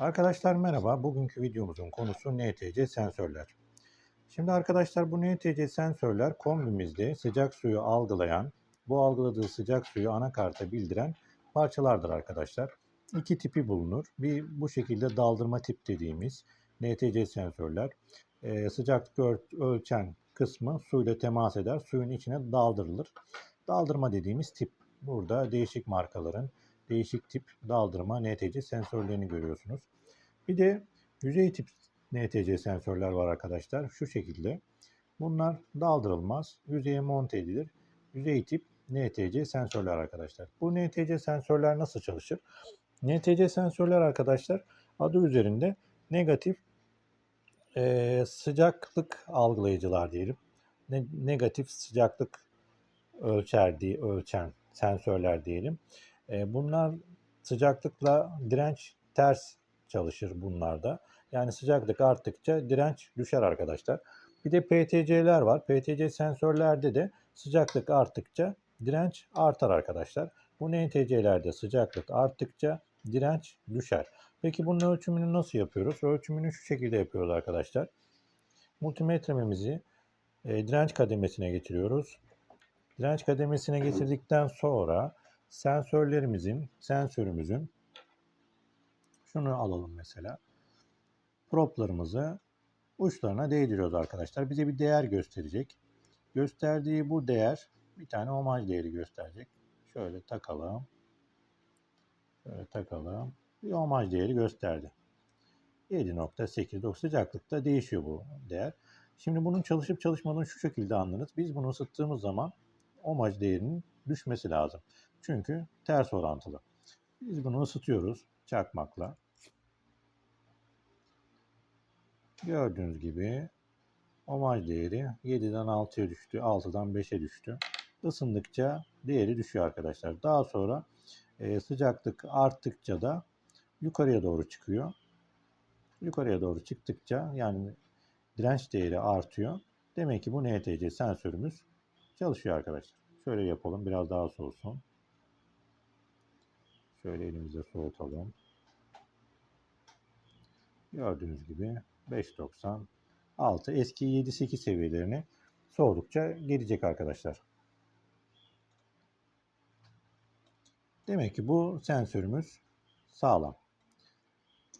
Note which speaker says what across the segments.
Speaker 1: Arkadaşlar merhaba. Bugünkü videomuzun konusu NTC sensörler. Şimdi arkadaşlar bu NTC sensörler kombimizde sıcak suyu algılayan, bu algıladığı sıcak suyu anakarta bildiren parçalardır arkadaşlar. İki tipi bulunur. Bir bu şekilde daldırma tip dediğimiz NTC sensörler. Ee, sıcaklık öl- ölçen kısmı suyla temas eder, suyun içine daldırılır. Daldırma dediğimiz tip. Burada değişik markaların değişik tip daldırma NTC sensörlerini görüyorsunuz. Bir de yüzey tip NTC sensörler var arkadaşlar. Şu şekilde. Bunlar daldırılmaz. Yüzeye monte edilir. Yüzey tip NTC sensörler arkadaşlar. Bu NTC sensörler nasıl çalışır? NTC sensörler arkadaşlar adı üzerinde negatif eee, sıcaklık algılayıcılar diyelim. Ne- negatif sıcaklık ölçer diye ölçen sensörler diyelim. E, bunlar sıcaklıkla direnç ters çalışır bunlarda. Yani sıcaklık arttıkça direnç düşer arkadaşlar. Bir de PTC'ler var. PTC sensörlerde de sıcaklık arttıkça direnç artar arkadaşlar. Bu NTC'lerde sıcaklık arttıkça direnç düşer. Peki bunun ölçümünü nasıl yapıyoruz? Ölçümünü şu şekilde yapıyoruz arkadaşlar. Multimetremizi e, direnç kademesine getiriyoruz. Direnç kademesine getirdikten sonra sensörlerimizin, sensörümüzün şunu alalım mesela. Proplarımızı uçlarına değdiriyoruz arkadaşlar. Bize bir değer gösterecek. Gösterdiği bu değer bir tane omaj değeri gösterecek. Şöyle takalım. Şöyle takalım. Bir omaj değeri gösterdi. 7.89 sıcaklıkta değişiyor bu değer. Şimdi bunun çalışıp çalışmadığını şu şekilde anlarız. Biz bunu ısıttığımız zaman omaj değerinin düşmesi lazım. Çünkü ters orantılı. Biz bunu ısıtıyoruz çakmakla. Gördüğünüz gibi omaj değeri 7'den 6'ya düştü, 6'dan 5'e düştü. Isındıkça değeri düşüyor arkadaşlar. Daha sonra e, sıcaklık arttıkça da yukarıya doğru çıkıyor. Yukarıya doğru çıktıkça yani direnç değeri artıyor. Demek ki bu NTC sensörümüz çalışıyor arkadaşlar. Şöyle yapalım biraz daha soğusun. Şöyle elimizde soğutalım. Gördüğünüz gibi 5.96 eski 7-8 seviyelerini soğudukça gelecek arkadaşlar. Demek ki bu sensörümüz sağlam.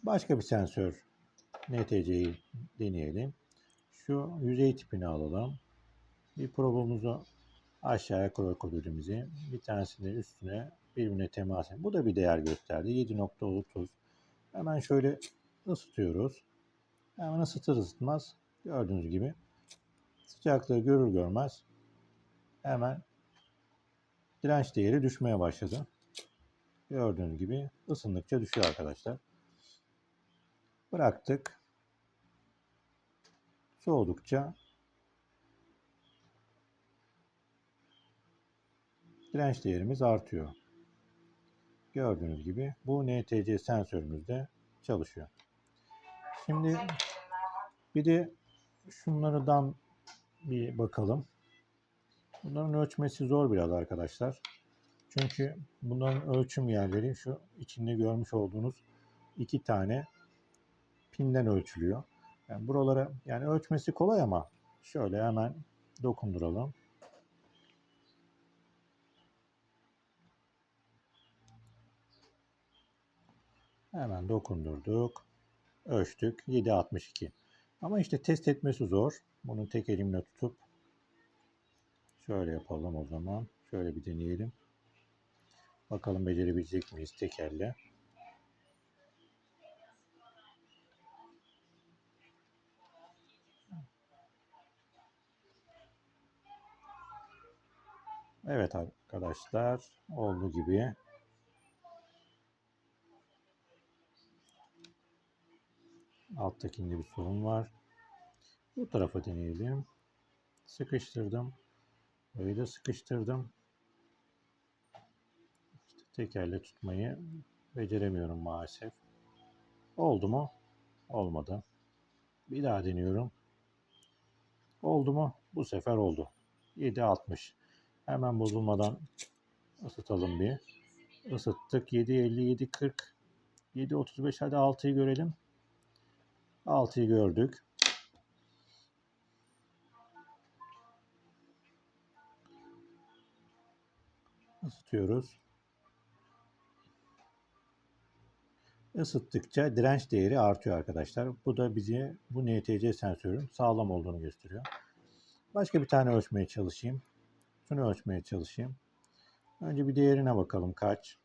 Speaker 1: Başka bir sensör NTC'yi deneyelim. Şu yüzey tipini alalım. Bir probumuzu aşağıya krokodilimizi bir tanesini üstüne birbirine temas. Bu da bir değer gösterdi. 7.30. Hemen şöyle ısıtıyoruz. Hemen ısıtır ısıtmaz gördüğünüz gibi sıcaklığı görür görmez hemen direnç değeri düşmeye başladı. Gördüğünüz gibi ısındıkça düşüyor arkadaşlar. Bıraktık. Soğudukça direnç değerimiz artıyor. Gördüğünüz gibi bu NTC sensörümüzde çalışıyor. Şimdi bir de şunlardan bir bakalım. Bunların ölçmesi zor biraz arkadaşlar. Çünkü bunların ölçüm yerleri şu içinde görmüş olduğunuz iki tane pinden ölçülüyor. Yani buralara yani ölçmesi kolay ama şöyle hemen dokunduralım. Hemen dokundurduk. Ölçtük. 7.62. Ama işte test etmesi zor. Bunu tek elimle tutup şöyle yapalım o zaman. Şöyle bir deneyelim. Bakalım becerebilecek miyiz tek elle. Evet arkadaşlar olduğu gibi Alttakinde bir sorun var. Bu tarafa deneyelim. Sıkıştırdım. Öyle sıkıştırdım. İşte tekerle tutmayı beceremiyorum maalesef. Oldu mu? Olmadı. Bir daha deniyorum. Oldu mu? Bu sefer oldu. 7.60. Hemen bozulmadan ısıtalım bir. Isıttık. 7.50, 7.40, 7.35 hadi 6'yı görelim. 6'yı gördük. Isıtıyoruz. Isıttıkça direnç değeri artıyor arkadaşlar. Bu da bize bu NTC sensörün sağlam olduğunu gösteriyor. Başka bir tane ölçmeye çalışayım. Şunu ölçmeye çalışayım. Önce bir değerine bakalım kaç.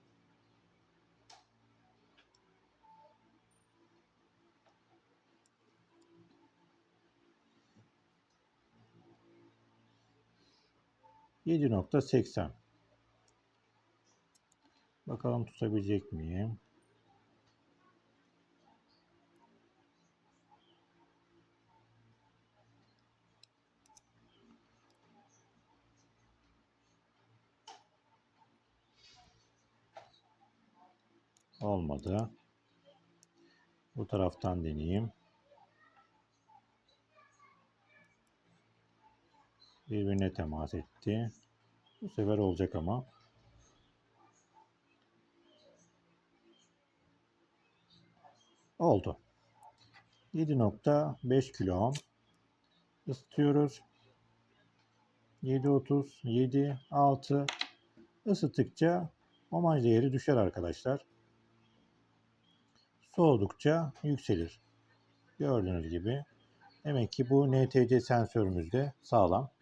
Speaker 1: Yedi nokta seksen. Bakalım tutabilecek miyim? Olmadı. Bu taraftan deneyeyim. Birbirine temas etti. Bu sefer olacak ama. Oldu. 7.5 kilo ohm ısıtıyoruz. 7.30, 7, 6 ısıttıkça ohmaj değeri düşer arkadaşlar. Soğudukça yükselir. Gördüğünüz gibi. Demek ki bu NTC sensörümüz de sağlam.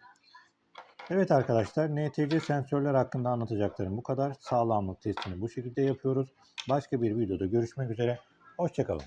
Speaker 1: Evet arkadaşlar NTC sensörler hakkında anlatacaklarım bu kadar. Sağlamlık testini bu şekilde yapıyoruz. Başka bir videoda görüşmek üzere. Hoşçakalın.